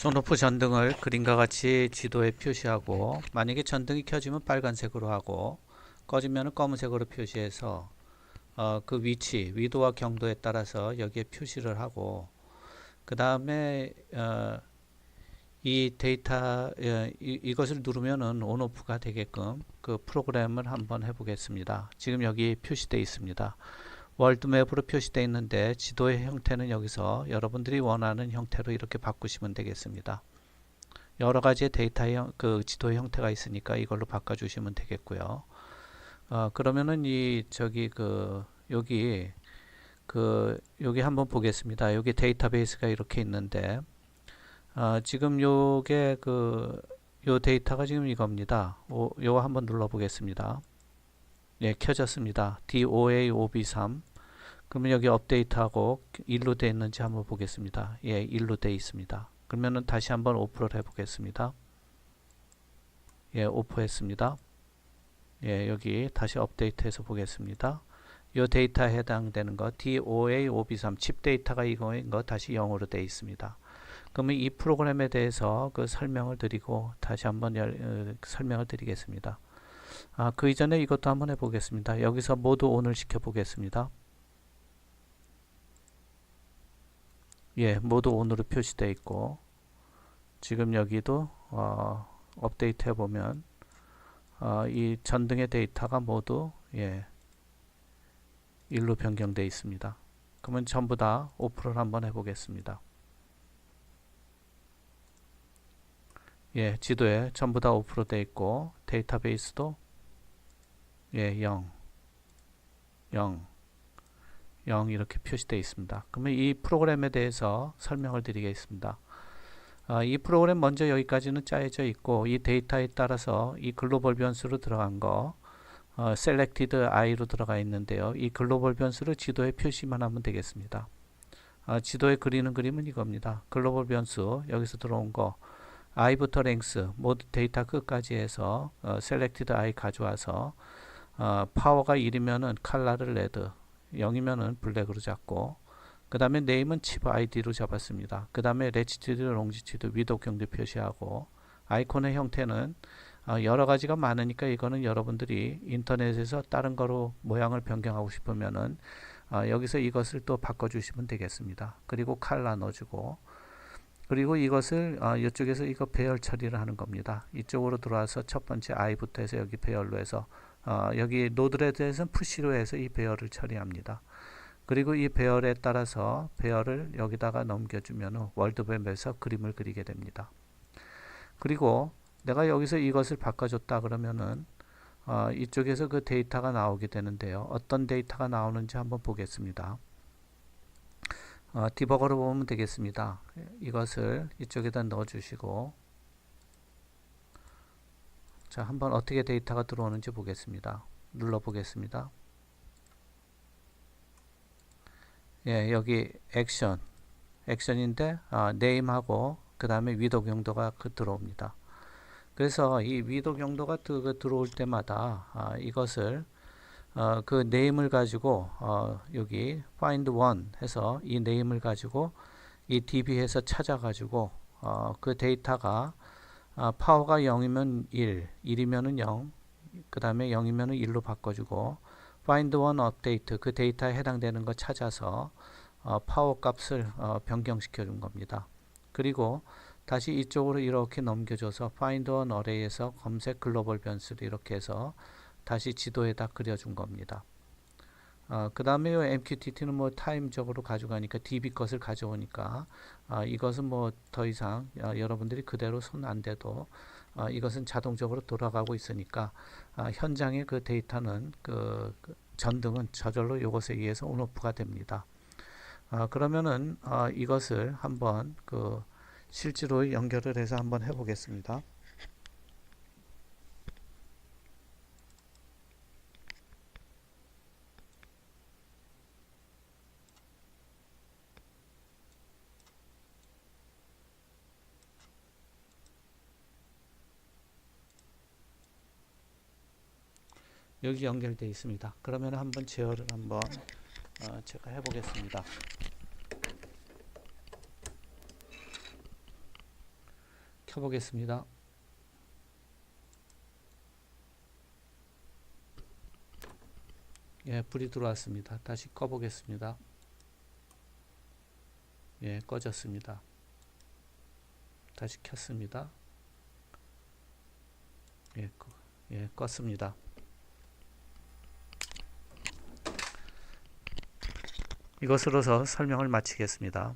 손오프 전등을 그림과 같이 지도에 표시하고 만약에 전등이 켜지면 빨간색으로 하고 꺼지면 검은색으로 표시해서 어, 그 위치, 위도와 경도에 따라서 여기에 표시를 하고 그 다음에 어, 이 데이터 예, 이, 이것을 누르면은 온오프가 되게끔 그 프로그램을 한번 해보겠습니다. 지금 여기 표시되어 있습니다. 월드맵으로 표시되어 있는데 지도의 형태는 여기서 여러분들이 원하는 형태로 이렇게 바꾸시면 되겠습니다. 여러 가지의 데이터의 형, 그 지도의 형태가 있으니까 이걸로 바꿔주시면 되겠고요. 어, 그러면은 이 저기 그 여기 그 여기 한번 보겠습니다. 여기 데이터베이스가 이렇게 있는데 어, 지금 요게 그 요 데이터가 지금 이겁니다. 오, 요거 한번 눌러 보겠습니다. 예, 켜졌습니다. DOA5B3 그러면 여기 업데이트하고 일로 돼 있는지 한번 보겠습니다. 예, 일로 돼 있습니다. 그러면은 다시 한번 오프를 해 보겠습니다. 예, 오프 했습니다. 예, 여기 다시 업데이트해서 보겠습니다. 이 데이터에 해당되는 거 DOA5B3 칩 데이터가 이거인 거 다시 0으로 돼 있습니다. 그러면 이 프로그램에 대해서 그 설명을 드리고 다시 한번 열, 어, 설명을 드리겠습니다. 아, 그 이전에 이것도 한번 해보겠습니다. 여기서 모두 오늘 시켜보겠습니다. 예, 모두 오늘로 표시되어 있고 지금 여기도 어, 업데이트 해보면 어, 이 전등의 데이터가 모두 예, 일로 변경되어 있습니다. 그러면 전부 다 오프를 한번 해보겠습니다. 예, 지도에 전부 다 오프로 되어 있고 데이터베이스도 예, 0 0 0 이렇게 표시되어 있습니다. 그러면 이 프로그램에 대해서 설명을 드리겠습니다. 아, 이 프로그램 먼저 여기까지는 짜여져 있고 이 데이터에 따라서 이 글로벌 변수로 들어간 거 어, selected i로 들어가 있는데요. 이 글로벌 변수를 지도에 표시만 하면 되겠습니다. 아, 지도에 그리는 그림은 이겁니다. 글로벌 변수 여기서 들어온 거 i부터 length 모두 데이터 끝까지 해서 어, selected i 가져와서 어, 파워가 1이면은 컬러를 레드 0이면은 블랙으로 잡고 그 다음에 네임은 칩 아이디로 잡았습니다. 그 다음에 레치튜드, 롱지튜드, 위도 경도 표시하고 아이콘의 형태는 어, 여러 가지가 많으니까 이거는 여러분들이 인터넷에서 다른 거로 모양을 변경하고 싶으면은 어, 여기서 이것을 또 바꿔주시면 되겠습니다. 그리고 칼라 넣어주고 그리고 이것을 어, 이쪽에서 이거 배열 처리를 하는 겁니다. 이쪽으로 들어와서 첫 번째 i부터 해서 여기 배열로 해서 어, 여기 노드에 대해서는 푸시로 해서 이 배열을 처리합니다. 그리고 이 배열에 따라서 배열을 여기다가 넘겨주면 월드맵에서 그림을 그리게 됩니다. 그리고 내가 여기서 이것을 바꿔줬다 그러면은 어, 이쪽에서 그 데이터가 나오게 되는데요. 어떤 데이터가 나오는지 한번 보겠습니다. 어, 디버거로 보면 되겠습니다. 이것을 이쪽에다 넣어주시고 자 한번 어떻게 데이터가 들어오는지 보겠습니다. 눌러 보겠습니다. 예, 여기 액션 액션인데 아, 네임하고 그 다음에 위도 경도가 그 들어옵니다. 그래서 이 위도 경도가 그, 그 들어올 때마다 아, 이것을 어, 그 네임을 가지고 어, 여기 find one 해서 이 네임을 가지고 이 db에서 찾아가지고 어, 그 데이터가 아, 파워가 0이면 1, 1이면은 0, 그 다음에 0이면은 1로 바꿔주고 find one update 그 데이터에 해당되는 거 찾아서 어, 파워 값을 어, 변경시켜 준 겁니다. 그리고 다시 이쪽으로 이렇게 넘겨줘서 find one array에서 검색 글로벌 변수를 이렇게 해서 다시 지도에다 그려준 겁니다. 어, 그 다음에 MQTT는 뭐 타임적으로 가져가니까 DB 것을 가져오니까 어, 이것은 뭐 더 이상 어, 여러분들이 그대로 손 안 대도 어, 이것은 자동적으로 돌아가고 있으니까 어, 현장의 그 데이터는 그, 그 전등은 저절로 이것에 의해서 온오프가 됩니다. 어, 그러면은 어, 이것을 한번 그 실제로 연결을 해서 한번 해보겠습니다. 여기 연결되어 있습니다. 그러면 한번 제어를 한번 어, 제가 해보겠습니다. 켜보겠습니다. 예, 불이 들어왔습니다. 다시 꺼보겠습니다. 예, 꺼졌습니다. 다시 켰습니다. 예, 꺼, 예, 껐습니다. 이것으로서 설명을 마치겠습니다.